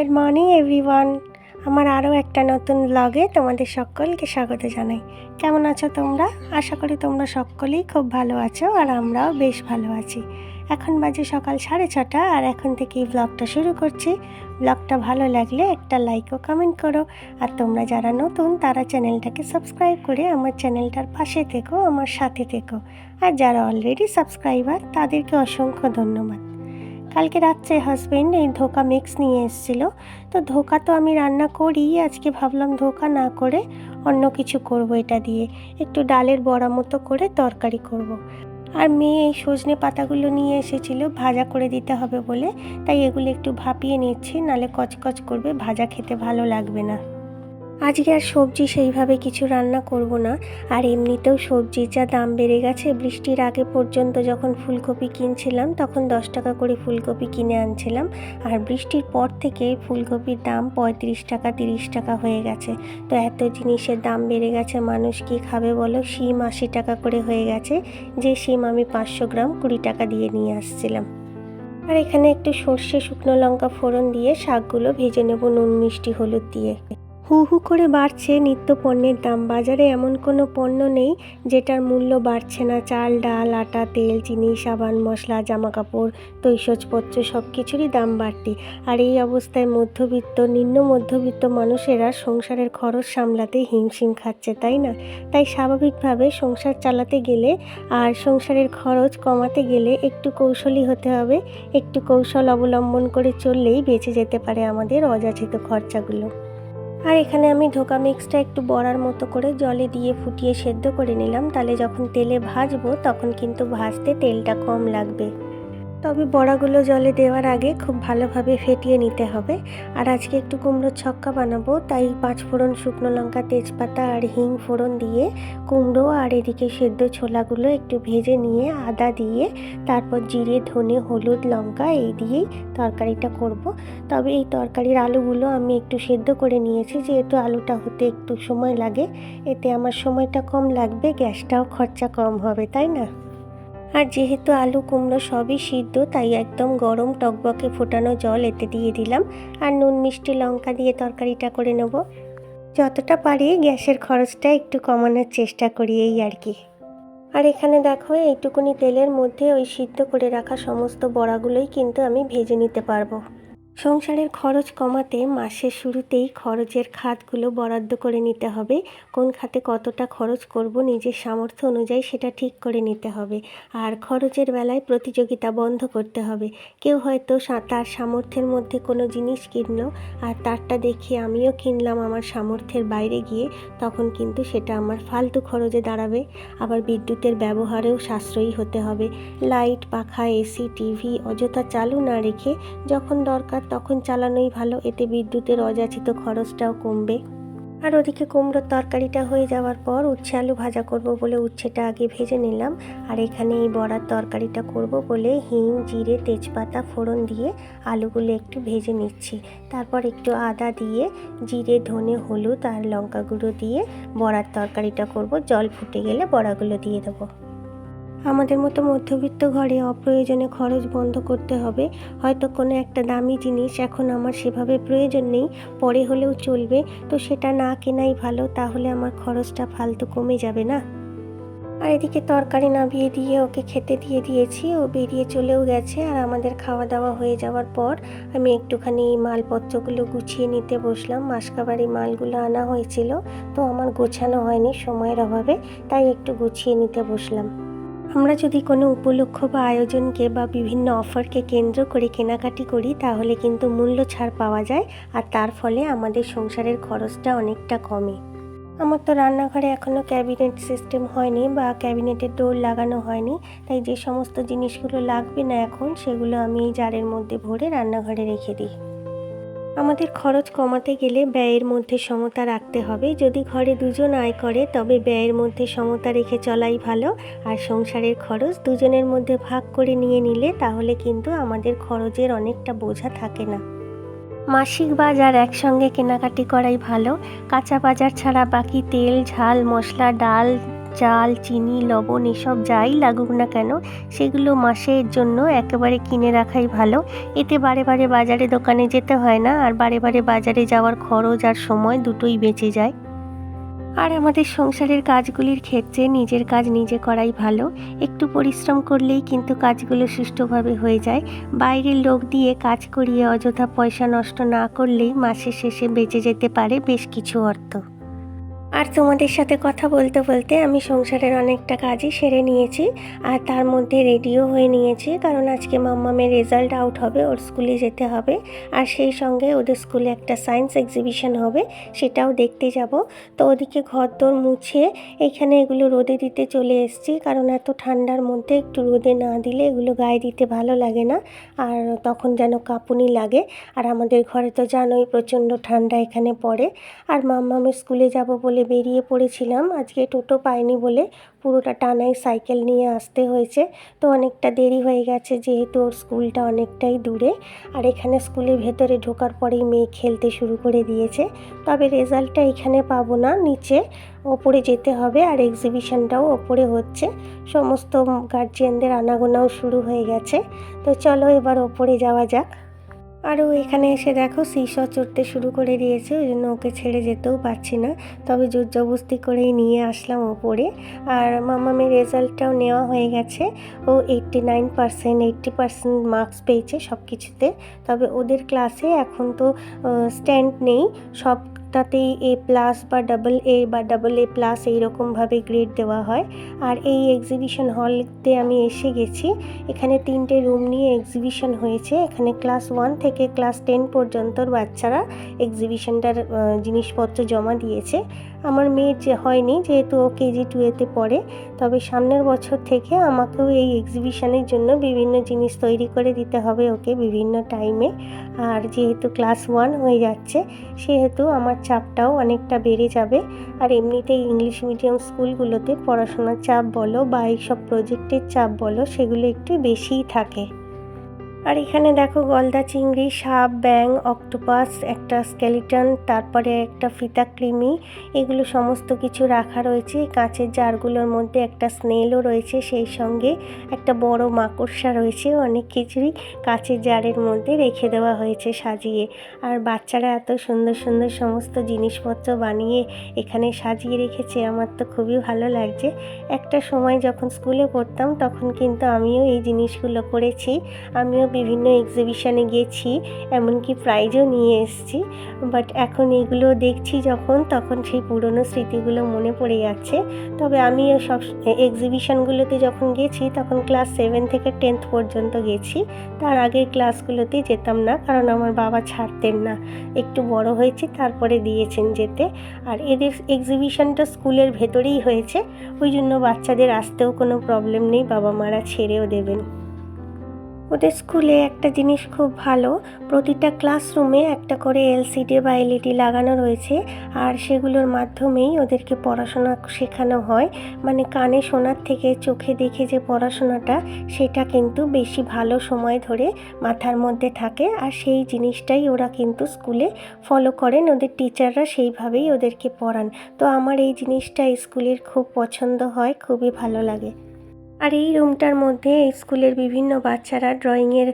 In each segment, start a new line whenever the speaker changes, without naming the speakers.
Good morning everyone আমার আরও একটা নতুন ব্লগে তোমাদের সকলকে স্বাগত জানাই। কেমন আছো তোমরা? আশা করি তোমরা সকলেই খুব ভালো আছো আর আমরাও বেশ ভালো আছি। এখন বাজে সকাল সাড়ে ছটা আর এখন থেকেই ব্লগটা শুরু করছি। ব্লগটা ভালো লাগলে একটা লাইক ও কমেন্ট করো। আর তোমরা যারা নতুন, তারা চ্যানেলটাকে সাবস্ক্রাইব করে আমার চ্যানেলটার পাশে থেকো, আমার সাথে থেকো। আর যারা অলরেডি সাবস্ক্রাইবার তাদেরকে অসংখ্য ধন্যবাদ। কালকে রাত্রে হাজবেন্ড এই ধোকা মিক্স নিয়ে এসেছিল। তো ধোকা তো আমি রান্না করি আজকে ভাবলাম ধোকা না করে অন্য কিছু করব এটা দিয়ে। একটু ডালের বড়া মতো করে তরকারি করব। আর মেয়ে এই সজনে পাতাগুলো নিয়ে এসেছিল, ভাজা করে দিতে হবে বলে। তাই এগুলো একটু ভাপিয়ে নিচ্ছি, নালে কচকচ করবে, ভাজা খেতে ভালো লাগবে না। আজকে আর সবজি সেইভাবে কিছু রান্না করব না। আর এমনিতেও সবজির যা দাম বেড়ে গেছে, বৃষ্টির আগে পর্যন্ত যখন ফুলকপি কিনছিলাম, তখন দশ টাকা করে ফুলকপি কিনে আনছিলাম। আর বৃষ্টির পর থেকে ফুলকপির দাম পঁয়ত্রিশ টাকা, তিরিশ টাকা হয়ে গেছে। তো এত জিনিসের দাম বেড়ে গেছে, মানুষ কি খাবে বলো? শিম আশি টাকা করে হয়ে গেছে, যে শিম আমি পাঁচশো গ্রাম কুড়ি টাকা দিয়ে নিয়ে আসছিলাম। আর এখানে একটু সর্ষে শুকনো লঙ্কা ফোড়ন দিয়ে শাকগুলো ভেজে নেব নুন, মিষ্টি, হলুদ দিয়ে। হু হু করে বাড়ছে নিত্য পণ্যের দাম। বাজারে এমন কোনো পণ্য নেই যেটার মূল্য বাড়ছে না। চাল, ডাল, আটা, তেল, চিনি, সাবান, মশলা জামা কাপড় তৈশজপত্র সব কিছুরই দাম বাড়তি। আর এই অবস্থায় মধ্যবিত্ত, নিম্ন মধ্যবিত্ত মানুষেরা সংসারের খরচ সামলাতে হিমশিম খাচ্ছে, তাই না? তাই স্বাভাবিকভাবে সংসার চালাতে গেলে আর সংসারের খরচ কমাতে গেলে একটু কৌশলী হতে হবে। একটু কৌশল অবলম্বন করে চললেই বেঁচে যেতে পারে আমাদের অযাচিত খরচাগুলো। আর এখানে আমি ধোকা মিক্সটা একটু বড়ার মতো করে জলে দিয়ে ফুটিয়ে সেদ্ধ করে নিলাম। তাহলে যখন তেলে ভাজবো তখন কিন্তু ভাজতে তেলটা কম লাগবে। তবে বড়াগুলো জলে দেওয়ার আগে খুব ভালোভাবে ফেটিয়ে নিতে হবে আর আজকে একটু কুমড়োর ছক্কা বানাবো, তাই পাঁচ ফোড়ন শুকনো লঙ্কা, তেজপাতা আর হিং ফোড়ন দিয়ে কুমড়ো আর এদিকে সেদ্ধ ছোলাগুলো একটু ভেজে নিয়ে আদা দিয়ে, তারপর জিরে, ধনে, হলুদ, লঙ্কা এই দিয়েই তরকারিটা করব। তবে এই তরকারির আলুগুলো আমি একটু সেদ্ধ করে নিয়েছি, যেহেতু আলুটা হতে একটু সময় লাগে, এতে আমার সময়টা কম লাগবে, গ্যাসটাও খরচা কম হবে, তাই না আর যেহেতু আলু, কুমড়ো সবই সিদ্ধ, তাই একদম গরম টকবকে ফোটানো জল এতে দিয়ে দিলাম। আর নুন, মিষ্টি, লঙ্কা দিয়ে তরকারিটা করে নেব। যতটা পারি গ্যাসের খরচটা একটু কমানোর চেষ্টা করি এই আর কি। আর এখানে দেখো, এইটুকুনি তেলের মধ্যে ওই সিদ্ধ করে রাখা সমস্ত বড়াগুলোই কিন্তু আমি ভেজে নিতে পারব। সংসারের খরচ কমাতে মাসের শুরুতেই খরচের খাতগুলো বরাদ্দ করে নিতে হবে। কোন খাতে কতটা খরচ করব নিজের সামর্থ্য অনুযায়ী সেটা ঠিক করে নিতে হবে। আর খরচের বেলায় প্রতিযোগিতা বন্ধ করতে হবে। কেউ হয়তো তার সামর্থ্যের মধ্যে কোনো জিনিস কিনলো আর তারটা দেখে আমিও কিনলাম আমার সামর্থ্যের বাইরে গিয়ে, তখন কিন্তু সেটা আমার ফালতু খরচে দাঁড়াবে। আবার বিদ্যুতের ব্যবহারেও সাশ্রয়ী হতে হবে। লাইট, পাখা, এসি, টিভি অযথা চালু না রেখে যখন দরকার তখন চালানোই ভালো, এতে বিদ্যুতের অযাচিত খরচটাও কমবে। আর ওদিকে কুমড়োর তরকারিটা হয়ে যাওয়ার পর উচ্ছে আলু ভাজা করব বলে উচ্ছেটা আগে ভেজে নিলাম। আর এখানে এই বড়ার তরকারিটা করব বলে হিং, জিরে, তেজপাতা, ফোড়ন দিয়ে আলুগুলো একটু ভেজে নিচ্ছি। তারপর একটু আদা দিয়ে জিরে, ধনে, হলুদ আর লঙ্কা গুঁড়ো দিয়ে বড়ার তরকারিটা করব। জল ফুটে গেলে বড়াগুলো দিয়ে দেবো। আমাদের মতো মধ্যবিত্ত ঘরে অপ্রয়োজনে খরচ বন্ধ করতে হবে। হয়তো কোনো একটা দামি জিনিস এখন আমার সেভাবে প্রয়োজন নেই, পরে হলেও চলবে। তো সেটা না কেনাই ভালো, তাহলে আমার খরচটা ফালতু কমে যাবে না? আর এদিকে তরকারি নামিয়ে দিয়ে ওকে খেতে দিয়ে দিয়েছি। ও বেরিয়ে চলেও গেছে আর আমাদের খাওয়া দাওয়া হয়ে যাওয়ার পর আমি একটুখানি এই মালপত্রগুলো গুছিয়ে নিতে বসলাম। মাসকাবাড়ি মালগুলো আনা হয়েছিল, তো আমার গোছানো হয়নি সময়ের অভাবে, তাই একটু গুছিয়ে নিতে বসলাম। আমরা যদি কোনো উপলক্ষ বা আয়োজনকে বা বিভিন্ন অফারকে কেন্দ্র করে কেনাকাটি করি, তাহলে কিন্তু মূল্য ছাড় পাওয়া যায় আর তার ফলে আমাদের সংসারের খরচটা অনেকটা কমে। আমার তো রান্নাঘরে এখনও ক্যাবিনেট সিস্টেম হয়নি বা ক্যাবিনেটের ডোর লাগানো হয়নি, তাই যে সমস্ত জিনিসগুলো লাগবে না এখন, সেগুলো আমি এই জারের মধ্যে ভরে রান্নাঘরে রেখে দিই। আমাদের খরচ কমাতে গেলে ব্যয়ের মধ্যে সমতা রাখতে হবে। যদি ঘরে দুজন আয় করে, তবে ব্যয়ের মধ্যে সমতা রেখে চলাই ভালো। আর সংসারের খরচ দুজনের মধ্যে ভাগ করে নিয়ে নিলে, তাহলে কিন্তু আমাদের খরচের অনেকটা বোঝা থাকে না। মাসিক বাজার একসঙ্গে কেনাকাটি করাই ভালো। কাঁচা বাজার ছাড়া বাকি তেল, ঝাল, মশলা, ডাল চাল, চিনি, লবণ এসব যাই লাগুক না কেন, সেগুলো মাসের জন্য একেবারে কিনে রাখাই ভালো। এতে বারে বারে বাজারে দোকানে যেতে হয় না, আর বারে বারে বাজারে যাওয়ার খরচ আর সময় দুটোই বেঁচে যায়। আর আমাদের সংসারের কাজগুলির ক্ষেত্রে নিজের কাজ নিজে করাই ভালো। একটু পরিশ্রম করলেই কিন্তু কাজগুলো সুষ্ঠুভাবে হয়ে যায়। বাইরের লোক দিয়ে কাজ করিয়ে অযথা পয়সা নষ্ট না করলেই মাসের শেষে বেঁচে যেতে পারে বেশ কিছু অর্থ। আর তোমাদের সাথে কথা বলতে বলতে আমি সংসারের অনেকটা কাজই সেরে নিয়েছি, আর তার মধ্যে রেডিও হয়ে নিয়েছি, কারণ আজকে মাম্মামের রেজাল্ট আউট হবে, ওর স্কুলে যেতে হবে। আর সেই সঙ্গে ওদের স্কুলে একটা সায়েন্স এক্সিবিশন হবে, সেটাও দেখতে যাব। তো ওদিকে ঘর দোর মুছে এখানে এগুলো রোদে দিতে চলে এসেছি, কারণ এত ঠান্ডার মধ্যে একটু রোদে না দিলে এগুলো গায়ে দিতে ভালো লাগে না, আর তখন যেন কাঁপুনি লাগে। আর আমাদের ঘরে তো জানোই প্রচণ্ড ঠান্ডা এখানে পড়ে। আর মাম্মামের স্কুলে যাব বলে বেরিয়ে পড়েছিলাম। আজকে টোটো পাইনি বলে পুরোটা টানাই সাইকেল নিয়ে আসতে হয়েছে। তো অনেকটা দেরি হয়ে গেছে যেহেতু ওর স্কুলটা অনেকটাই দূরে। আর এখানে স্কুলের ভেতরে ঢোকার পরেই মেয়ে খেলতে শুরু করে দিয়েছে। তবে রেজাল্টটা এখানে পাবো না, নিচে ওপরে যেতে হবে আর এক্সিবিশনটাও ওপরে হচ্ছে। সমস্ত গার্জিয়ানদের আনাগোনাও শুরু হয়ে গেছে। তো চলো এবার ওপরে যাওয়া যাক। আরও এখানে এসে দেখো শীর্ষ চড়তে শুরু করে দিয়েছে, ওই জন্য ওকে ছেড়ে যেতেও পারছি না। তবে জোর জবস্তি করেই নিয়ে আসলাম ওপরে। আর মামামের রেজাল্টটাও নেওয়া হয়ে গেছে। ও eighty nine percent eighty percent marks পেয়েছে সব কিছুতে তবে ওদের ক্লাসে এখন তো স্ট্যান্ড নেই। সব তাতেই এ প্লাস বা ডাবল এ বা ডাবল এ প্লাস এইরকমভাবে গ্রেড দেওয়া হয়। আর এই এক্সিবিশন হলতে আমি এসে গেছি। এখানে তিনটে রুম নিয়ে এক্সিবিশন হয়েছে। এখানে ক্লাস ওয়ান থেকে ক্লাস টেন পর্যন্ত বাচ্চারা এক্সিবিশনটার জিনিসপত্র জমা দিয়েছে। আমার মেয়ের যে হয়নি, যেহেতু ও কেজি টুয়েতে পড়ে, তবে সামনের বছর থেকে আমাকেও এই এক্সিবিশনের জন্য বিভিন্ন জিনিস তৈরি করে দিতে হবে ওকে বিভিন্ন টাইমে আর যেহেতু ক্লাস ওয়ান হয়ে যাচ্ছে, সেহেতু আমার চাপটাও অনেকটা বেড়ে যাবে। আর এমনিতেই ইংলিশ মিডিয়াম স্কুলগুলোতে পড়াশোনার চাপ বলো বা এইসব প্রজেক্টের চাপ বলো, সেগুলো একটু বেশিই থাকে। আর এখানে দেখো গলদা চিংড়ি, সাপ ব্যাং অক্টোপাস, একটা স্কেলিটন, তারপরে একটা ফিতা কৃমি, এগুলো সমস্ত কিছু রাখা রয়েছে। কাঁচের জারগুলোর মধ্যে একটা স্নেলও রয়েছে, সেই সঙ্গে একটা বড় মাকড়সা রয়েছে, অনেক কিছুই কাঁচের জারের মধ্যে রেখে দেওয়া হয়েছে সাজিয়ে। আর বাচ্চারা এত সুন্দর সুন্দর সমস্ত জিনিসপত্র বানিয়ে এখানে সাজিয়ে রেখেছে, আমার তো খুবই ভালো লাগছে। একটা সময় যখন স্কুলে পড়তাম, তখন কিন্তু আমিও এই জিনিসগুলো করেছি। আমিও বিভিন্ন এক্সিবিশানে গেছি এমনকি প্রাইজও নিয়ে এসেছি। বাট এখন এগুলো দেখছি যখন, তখন সেই পুরনো স্মৃতিগুলো মনে পড়ে যাচ্ছে। তবে আমিও সব এক্সিবিশানগুলোতে যখন গেছি তখন ক্লাস সেভেন থেকে টেন্থ পর্যন্ত গেছি তার আগের ক্লাসগুলোতে যেতাম না, কারণ আমার বাবা ছাড়তেন না। একটু বড় হয়েছি, তারপরে দিয়েছেন যেতে। আর এদের এক্সিবিশানটা স্কুলের ভেতরেই হয়েছে। ওই জন্য বাচ্চাদের আসতেও কোনো প্রবলেম নেই বাবা মারা ছেড়েও দেবেন। ওদের স্কুলে একটা জিনিস খুব ভালো, প্রতিটা ক্লাসরুমে একটা করে এলসিডি বা এলইডি লাগানো রয়েছে আর সেগুলোর মাধ্যমেই ওদেরকে পড়াশোনা শেখানো হয়। মানে কানে শোনার থেকে চোখে দেখে যে পড়াশোনাটা, সেটা কিন্তু বেশি ভালো সময় ধরে মাথার মধ্যে থাকে আর সেই জিনিসটাই ওরা কিন্তু স্কুলে ফলো করেন, ওদের টিচাররা সেইভাবেই ওদেরকে পড়ান। তো আমার এই জিনিসটা স্কুলের খুব পছন্দ হয়, খুবই ভালো লাগে। আর এই রুমটার মধ্যে স্কুলের বিভিন্ন বাচ্চারা ড্রয়িংয়ের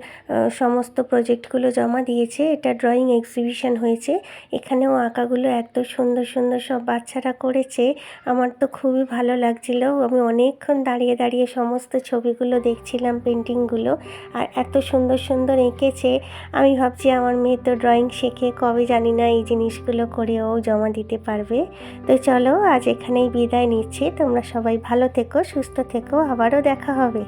সমস্ত প্রজেক্টগুলো জমা দিয়েছে। এটা ড্রয়িং এক্সিবিশন হয়েছে। এখানেও আঁকাগুলো এত সুন্দর সুন্দর সব বাচ্চারা করেছে। আমার তো খুবই ভালো লাগছিল। আমি অনেকক্ষণ দাঁড়িয়ে দাঁড়িয়ে সমস্ত ছবিগুলো দেখছিলাম, পেন্টিংগুলো, আর এত সুন্দর সুন্দর এঁকেছে। আমি ভাবছি আমার মেয়ে তো ড্রয়িং শেখে, কবে জানি না এই জিনিসগুলো করেও জমা দিতে পারবে। তো চলো, আজ এখানেই বিদায় নিচ্ছে। তোমরা সবাই ভালো থেকো, সুস্থ থেকো আবারও দেখা হবে।